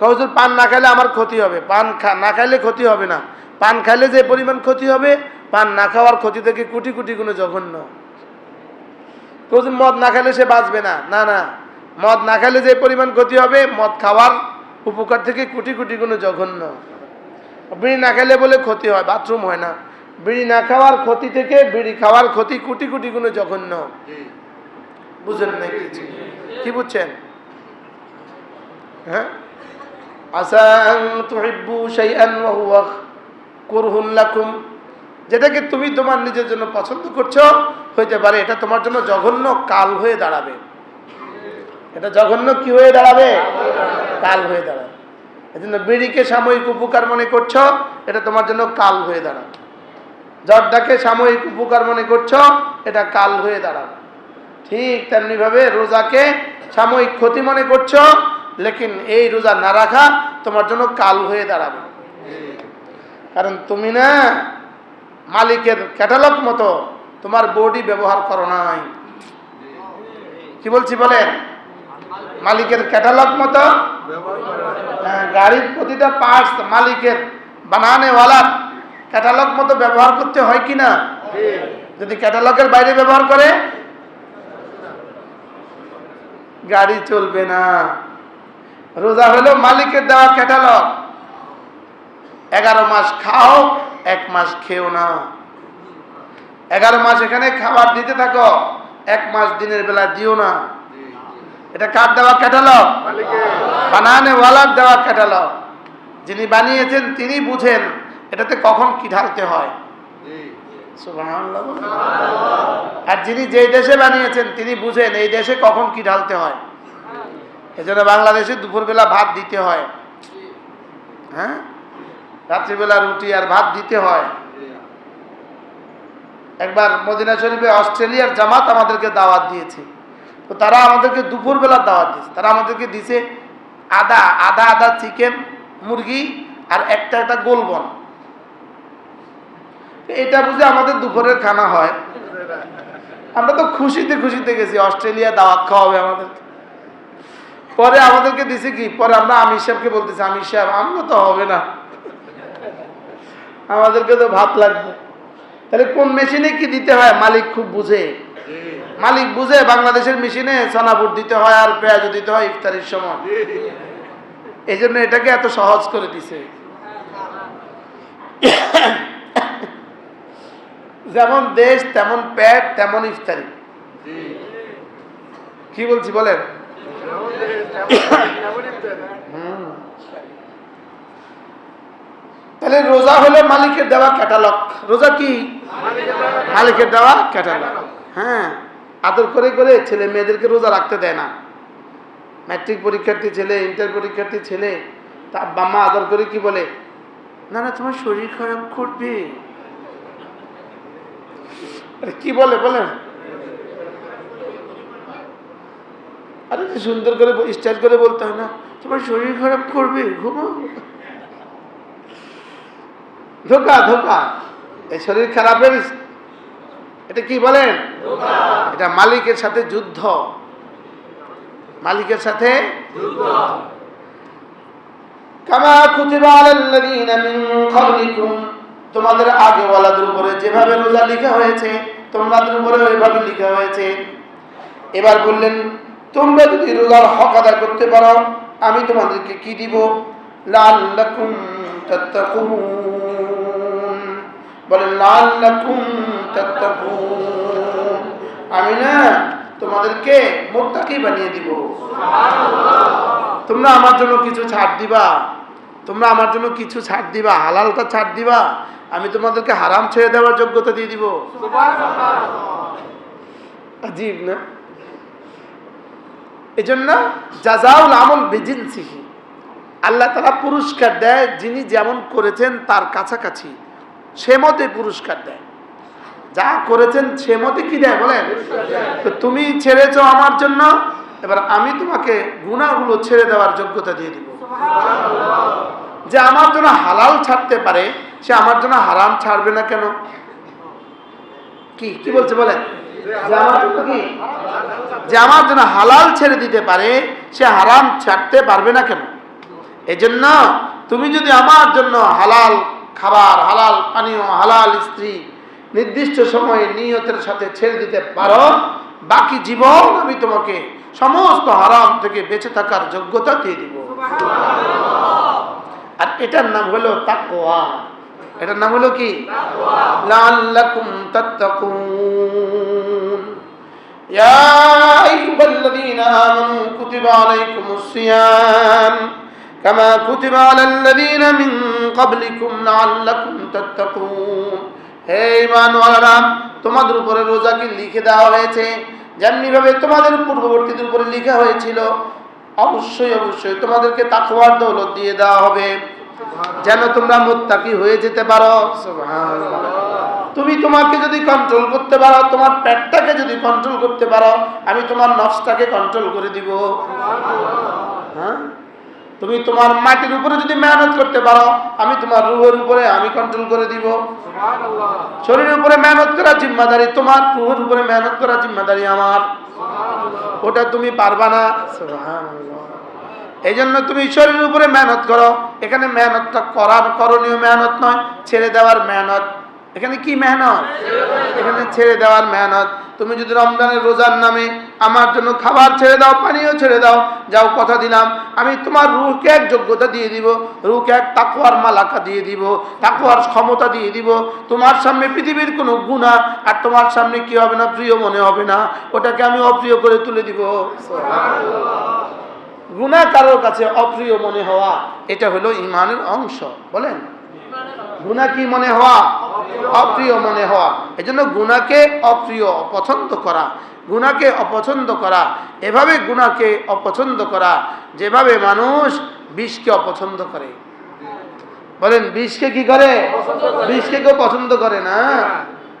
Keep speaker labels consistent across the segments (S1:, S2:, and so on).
S1: কহুজুর পান না খাইলে আমার ক্ষতি হবে। পান না খাইলে ক্ষতি হবে না। পান খাইলে যে পরিমাণ ক্ষতি হবে, পান না খাওয়ার ক্ষতি থেকে কোটি কোটি গুণে জঘন্য। কহুজুর মদ না খাইলে সে বাঁচবে না। না না। মদ না খাইলে যে পরিমাণ ক্ষতি হবে, মদ খাওয়ার উপকার থেকে কোটি কোটি গুণে জঘন্য। বিড়ি না খাইলে বলে ক্ষতি হয়, বাথরুম হয় না। বিড়ি না খাওয়ার ক্ষতি থেকে বিড়ি খাওয়ার ক্ষতি কোটি কোটি গুণে জঘন্য। বুঝেন না কি বুঝছেন? হ্যাঁ? যেটাকে তুমি তোমার নিজের জন্য পছন্দ করছ, হইতে পারে এটা তোমার জন্য জঘন্য কাল হয়ে দাঁড়াবে। এটা জঘন্য কি হয়ে দাঁড়াবে? কাল হয়ে দাঁড়াবে। এজন্য বিড়িকে সাময়িক উপকার মনে করছ, এটা তোমার জন্য কাল হয়ে দাঁড়াবে। জর্দাকে সাময়িক উপকার মনে করছ, এটা কাল হয়ে দাঁড়াবে। ঠিক তেমনিভাবে রোজাকে সাময়িক ক্ষতি মনে করছ লেকিন এই রোজা না রাখা তোমার জন্য কাল হয়ে দাঁড়াবে। কারণ তুমি না মালিকের ক্যাটালগ মতো তোমার বডি ব্যবহার করো নাই। কি বলছি বলেন? মালিকের ক্যাটালগ মতো? হ্যাঁ, গাড়ির প্রতিটা পার্টস মালিকের বানানেওয়ালার ক্যাটালগ মতো ব্যবহার করতে হয় কি না? যদি ক্যাটালগের বাইরে ব্যবহার করে? গাড়ি চলবে না। রোজা হলো মালিকের দেওয়া ক্যাটালগ। এগারো মাস খাও, এক মাস খেও না। এগারো মাস এখানে খাবার দিতে থাকো, এক মাস দিনের বেলা দিও না। এটা কার দেওয়া ক্যাটালগ? বানানে ওয়ালার দেওয়া ক্যাটালগ। যিনি বানিয়েছেন, তিনি বুঝেন এটাতে কখন কি ঢালতে হয়। আর যিনি যেই দেশে বানিয়েছেন, তিনি বুঝেন এই দেশে কখন কি ঢালতে হয়। এজন্য বাংলাদেশে দুপুরবেলা ভাত দিতে হয়। হ্যাঁ? রাত্রিবেলা রুটি আর ভাত দিতে হয়। একবার মদিনা শরীফে অস্ট্রেলিয়ার জামাত আমাদেরকে দাওয়াত দিয়েছে। তো তারা আমাদেরকে দুপুরবেলা দাওয়াত দিয়েছে। তারা আমাদেরকে দিছে আদা আদা আদা চিকেন, মুরগি আর একটা একটা গোলবন এটা বুঝে আমাদের দুপুরের খানা হয়। আমরা তো খুশিতে খুশিতে গেছি। অস্ট্রেলিয়া দাওয়াত খাওয়াবে আমাদের পরে আমাদেরকে দিছে কি? পরে আমরা আমির সাহেবকে বলতেছি, আমির সাহেব আমগো তো হবে না। আমাদেরকে তো ভাত লাগবে। তাহলে কোন মেশিনে কি দিতে হয়? মালিক খুব বুঝে। মালিক বুঝে বাংলাদেশের মেশিনে সোনাপুর দিতে হয় আর পেঁয়াজ দিতে হয় ইফতারির সময়। এই জন্য এটাকে এত সহজ করে দিছে। যেমন দেশ, তেমন প্যাট তেমন ইফতারি। কি বলছি বলেন। তাহলে রোজা হলো মালিকের দেওয়া ক্যাটালগ। রোজা কি? মালিকের দেওয়া ক্যাটালগ। হ্যাঁ আদর করে করে ছেলে মেয়েদেরকে রোজা রাখতে দেয় না। ম্যাট্রিক পরীক্ষার্থী ছেলে, ইন্টার পরীক্ষার্থী ছেলে, তা আব্বা মা আদর করে কি বলে? না না, তোমার শরীর খারাপ করবে। কি বলে বলে আরে সুন্দর করে স্টাইল করে বলতে হয় না। তোমার শরীর খারাপ করবে ঘুমাও। ধোকা ধোকা। এই শরীর খারাপের এটা কি বলেন? এটা মালিকের সাথে যুদ্ধ। মালিকের সাথে তোমাদের আগে ওয়ালাদের উপরে যেভাবে রোজা লিখা হয়েছে তোমাদের উপরে ওইভাবে লিখা হয়েছে। এবার বললেন তোমরা যদি রোজার হক আদায় করতে পারো আমি তোমাদেরকে কি দিব? বলেন লাল্লাকুম তাত্তাকুন। আমি না তোমাদেরকে মোত্তাকি বানিয়ে দিব। তোমরা আমার জন্য কিছু ছাড় দিবা। তোমরা আমার জন্য কিছু ছাড় দিবা। হালালটা ছাড় দিবা। আমি তোমাদেরকে হারাম ছেড়ে দেওয়ার যোগ্যতা দিয়ে দিব। আজীব না? এজন্য জাজাউল আমল বেজিনসিহি আল্লাহ তারা পুরস্কার দেয় যিনি যেমন করেছেন তার কাছাকাছি সে মতে পুরস্কার দেয়। যা করেছেন সে মতে কি দেয় বলেন? তো তুমি ছেড়েছ আমার জন্য এবার আমি তোমাকে গুণাগুলো ছেড়ে দেওয়ার যোগ্যতা দিয়ে দিব। যে আমার জন্য হালাল ছাড়তে পারে সে আমার জন্য হারাম ছাড়বে না কেন? কি কি বলছে বলেন? যে আমার জন্য হালাল ছেড়ে দিতে পারে সে হারাম ছাড়তে পারবে না কেন? এজন্য তুমি যদি আমার জন্য হালাল খাবার হালাল পানীয় হালাল স্ত্রী নির্দিষ্ট সময়ে নিয়তের সাথে ছেড়ে দিতে পারো বাকি জীবন আমি তোমাকে সমস্ত হারাম থেকে বেঁচে থাকার যোগ্যতা দিয়ে দিব। আর এটার নাম হলো তাকওয়া। এটার নাম হলো কি? লাআল্লাকুম তাত্তাকুন। ইয়া আইয়ুহাল্লাযীনা আমানু কুতিবা আলাইকুমুস সিয়াম কামা কুতিবা আলাল্লাযীনা মিন ক্বাবলিকুম লাআল্লাকুম তাত্তাকুন। হে ঈমানওয়ালারা, তোমাদের উপরে রোজা কি লিখে দেওয়া হয়েছে? যেমনি ভাবে তোমাদের পূর্ববর্তীদের উপরে লেখা হয়েছিল, অবশ্যই অবশ্যই তোমাদেরকে তাকওয়ার দৌলত দিয়ে দেওয়া হবে। যেন তোমরা মুত্তাকি হয়ে যেতে পারো। সুবহানাল্লাহ। তুমি তোমাকে যদি কন্ট্রোল করতে পারো তোমার পেটটাকে যদি কন্ট্রোল করতে পারো আমি তোমার নফসটাকে কন্ট্রোল করে দিব। হ্যাঁ? তুমি তোমার মাটির উপরে যদি মেহনত করতে পারো আমি তোমার রুহের উপরে আমি কন্ট্রোল করে দিব। শরীরের উপরে মেহনত করা জিম্মাদারি তোমার রুহের উপরে মেহনত করা জিম্মাদারি আমার। ওটা তুমি পারবা না। সুবহানাল্লাহ। এই জন্য তুমি শরীরের উপরে মেহনত করো। এখানে মেহনতটা করার করণীয় মেহনত নয় ছেড়ে দেওয়ার মেহনত। এখানে কি মেহনত? এখানে ছেড়ে দেওয়ার মেহনত। তুমি যদি রমজানের রোজার নামে আমার জন্য খাবার ছেড়ে দাও পানিও ছেড়ে দাও, যাও, কথা দিলাম। আমি তোমার রুহকে এক যোগ্যতা দিয়ে দিব, রুহকে এক তাকুয়ার মালাকা দিয়ে দিব তাকুয়ার ক্ষমতা দিয়ে দিব। তোমার সামনে পৃথিবীর কোনো গুণা আর তোমার সামনে কি হবে না, প্রিয় মনে হবে না। ওটাকে আমি অপ্রিয় করে তুলে দিব। গুণা কারোর কাছে অপ্রিয় মনে হওয়া, এটা হলো ইমানের অংশ। বলেন? গুণা কি মনে হওয়া? অপ্রিয় মনে হওয়া। এজন্য গুণাকে অপ্রিয়, অপছন্দ করা। গুণাকে অপছন্দ করা। এভাবে গুণাকে অপছন্দ করা। যেভাবে মানুষ বিষকে অপছন্দ করে। বলেন, বিষকে কি করে? বিষকে কেউ পছন্দ করে না।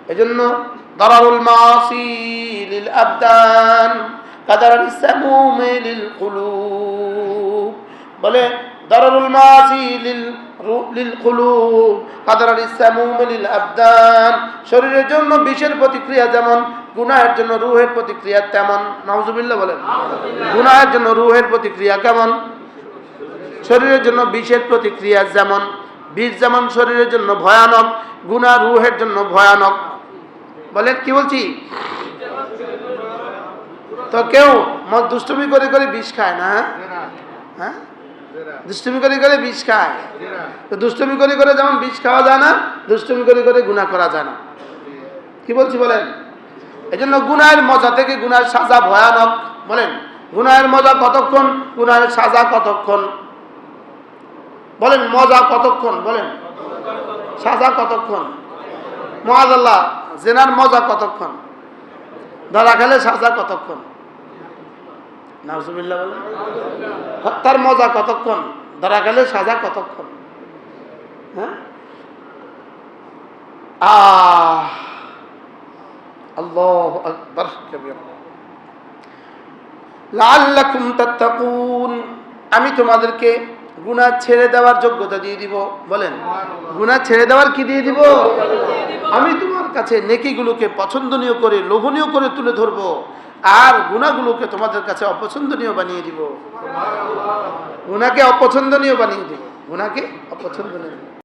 S1: এজন্য দরারুল মাসি লিল আবদান লিল কুলুব। বলে লিল কুলুব কাদারাল সামুম লিল আবদান। শরীরের জন্য বিষের প্রতিক্রিয়া যেমন গুনাহের জন্য রুহের প্রতিক্রিয়া তেমন। নাউজুবিল্লাহ বলেন। গুনাহের জন্য রুহের প্রতিক্রিয়া কেমন? শরীরের জন্য বিষের প্রতিক্রিয়া যেমন বিষ যেমন শরীরের জন্য ভয়ানক গুণা রুহের জন্য ভয়ানক। বলেন কি বলছি? তো কেউ মদ দুষ্টুমি করে করে বিষ খায় না হ্যাঁ? দুষ্টুমি করে করে বিষ খায়। তো দুষ্টুমি করে করে যেমন বিষ খাওয়া যায় না, দুষ্টুমি করে করে গুণা করা যায় না। কি বলছি বলেন? এই জন্য গুনায়ের মজা থেকে গুনাহের সাজা ভয়ানক। বলেন গুনায়ের মজা কতক্ষণ, গুনাহের সাজা কতক্ষণ? বলেন, মজা কতক্ষণ? বলেন, সাজা কতক্ষণ? মহাজাল্লাহ, জেনার মজা কতক্ষণ? ধরা খেলে সাজা কতক্ষণ? হত্যার মজা কতক্ষণ? ধরা গেলে সাজা কতক্ষণ? হ্যাঁ? আমি তোমাদেরকে গুনাহ ছেড়ে দেওয়ার যোগ্যতা দিয়ে দিব। বলেন, গুনাহ ছেড়ে দেওয়ার কি দিয়ে দিব? আমি তোমার কাছে নেকিগুলোকে পছন্দনীয় করে, লোভনীয় করে তুলে ধরবো। আর গুণাগুলোকে তোমাদের কাছে অপছন্দনীয় বানিয়ে দিব। গুণাকে অপছন্দনীয় বানিয়ে দিব। গুণাকে অপছন্দনীয়।